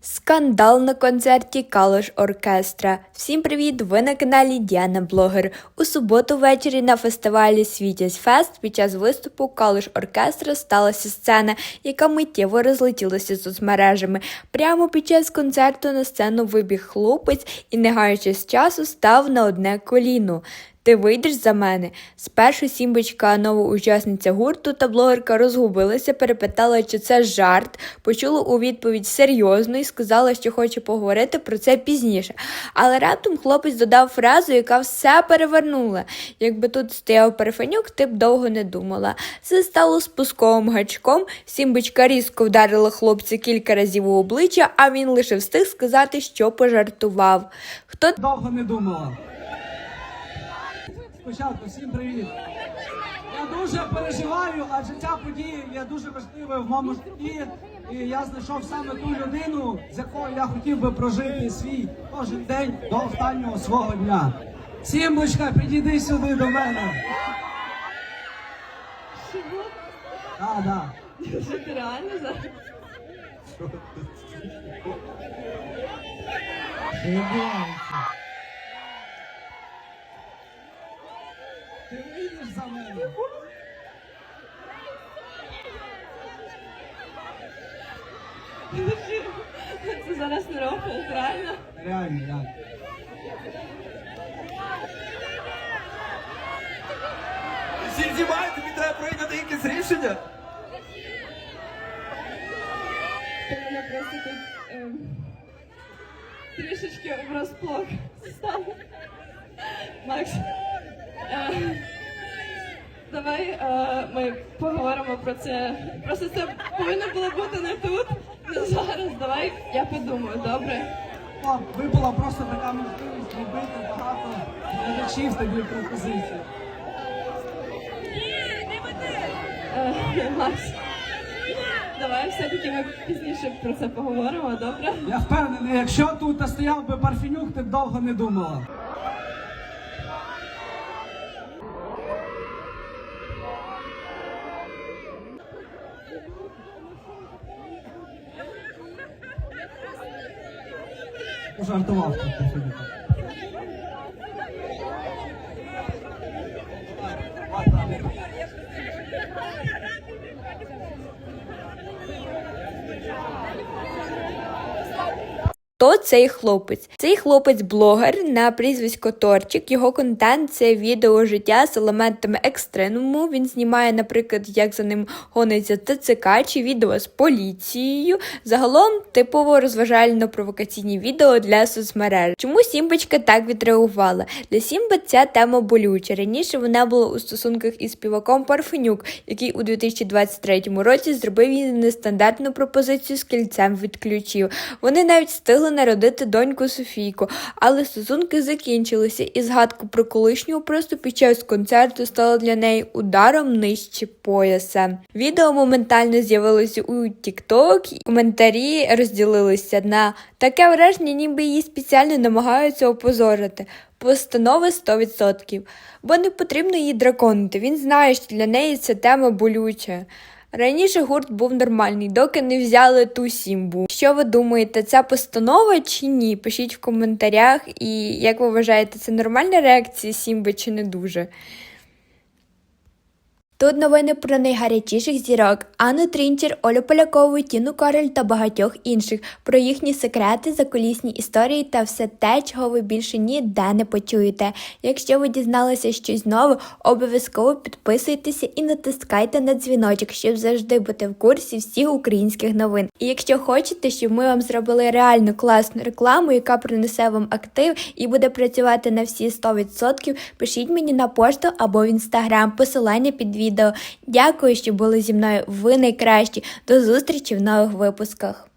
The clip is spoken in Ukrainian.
Скандал на концерті Калош Оркестра. Всім привіт! Ви на каналі Діана Блогер. У суботу ввечері на фестивалі Світязь Фест під час виступу Калош Оркестра сталася сцена, яка миттєво розлетілася соцмережами. Прямо під час концерту на сцену вибіг хлопець і, не гаючи часу, став на одне коліно. Ти вийдеш за мене? Спершу Сімбочка, нова учасниця гурту та блогерка розгубилася, перепитала, чи це жарт, почула у відповідь серйозно і сказала, що хоче поговорити про це пізніше. Але раптом хлопець додав фразу, яка все перевернула. Якби тут стояв перефанюк, ти б довго не думала. Це стало спусковим гачком. Сімбочка різко вдарила хлопця кілька разів у обличчя, а він лише встиг сказати, що пожартував. Хто довго не думала. Спочатку всім привіт. Я дуже переживаю, адже ця подія є дуже важливою в моєму житті. І я знайшов саме ту людину, з якою я хотів би прожити свій кожен день до останнього свого дня. Сімбочка, підійди сюди до мене. Так, так. Це ти реально зараз? Що? Ти вийдеш за мене? Це зараз не рофл, реально? Реально, реально. Всі знімають, тобі треба прийняти якесь рішення. Ти просто тут ем, трішечки врозплох став. Макс, е, давай е, ми поговоримо про це. Просто це повинно було бути не тут, Давай я подумаю, добре? О, випала просто така можливість зробити багато глядачів тобі пропозицій. Е, Макс, давай все-таки ми пізніше про це поговоримо, добре? Я впевнений, якщо тут стояв би Парфінюк, ти б довго не думала. Пожартував тут Парфенюк. Хто цей хлопець? Цей хлопець блогер на прізвисько Торчик. Його контент це відео життя з елементами екстремуму. Він знімає, наприклад, як за ним гониться ТЦК чи відео з поліцією. Загалом типово розважально-провокаційні відео для соцмереж. Чому Сімбочка так відреагувала? Для Сімби ця тема болюча. Раніше вона була у стосунках із співаком Парфенюк, який у 2023 році зробив їй нестандартну пропозицію з кільцем від ключів. Вони навіть встигли народити доньку Софійку, але стосунки закінчилися, і згадку про колишнього просто під час концерту стало для неї ударом нижче пояса. Відео моментально з'явилося у TikTok, коментарі розділилися на таке враження, ніби її спеціально намагаються опозорити. Постанови 100%. Бо не потрібно її драконити. Він знає, що для неї ця тема болюча. Раніше гурт був нормальний, доки не взяли ту сімбу. Що ви думаєте, ця постанова чи ні? Пишіть в коментарях, і як ви вважаєте, це нормальна реакція сімби чи не дуже? Тут новини про найгарячіших зірок Анну Трінчер, Олю Полякову, Тіну Король та багатьох інших, про їхні секрети, закулісні історії та все те, чого ви більше ніде не почуєте. Якщо ви дізналися щось нове, обов'язково підписуйтеся і натискайте на дзвіночок, щоб завжди бути в курсі всіх українських новин. І якщо хочете, щоб ми вам зробили реально класну рекламу, яка принесе вам актив і буде працювати на всі 100%, пишіть мені на пошту або в інстаграм, посилання під відео. Дякую, що були зі мною. Ви найкращі. До зустрічі в нових випусках.